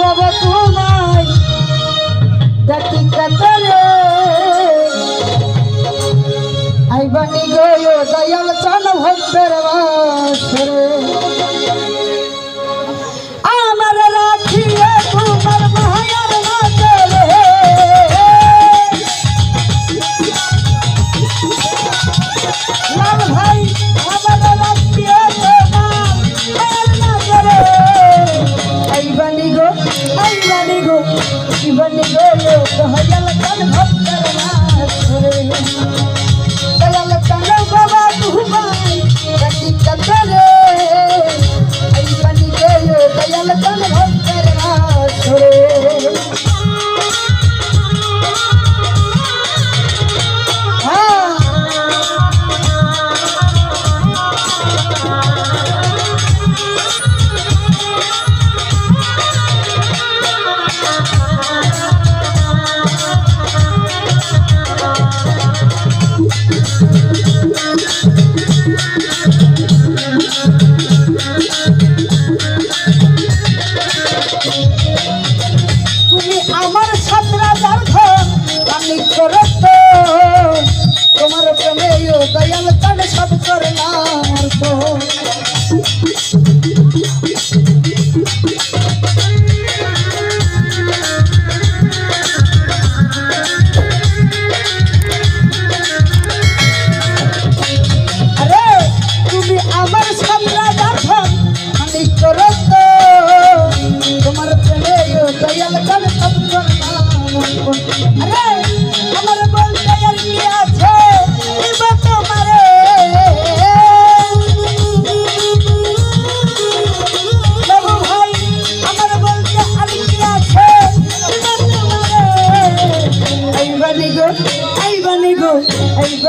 বাবা তোমায় ডাকি কাতরে। আইবানি গো দয়াল চান ভক্তের বাসরে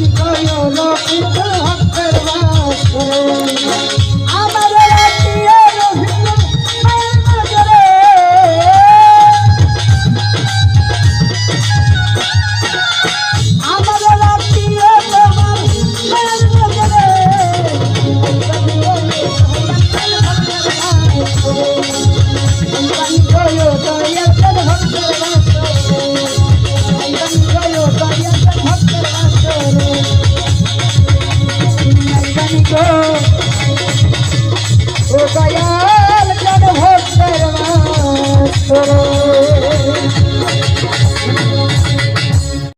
আই বানি গো ইয়োরো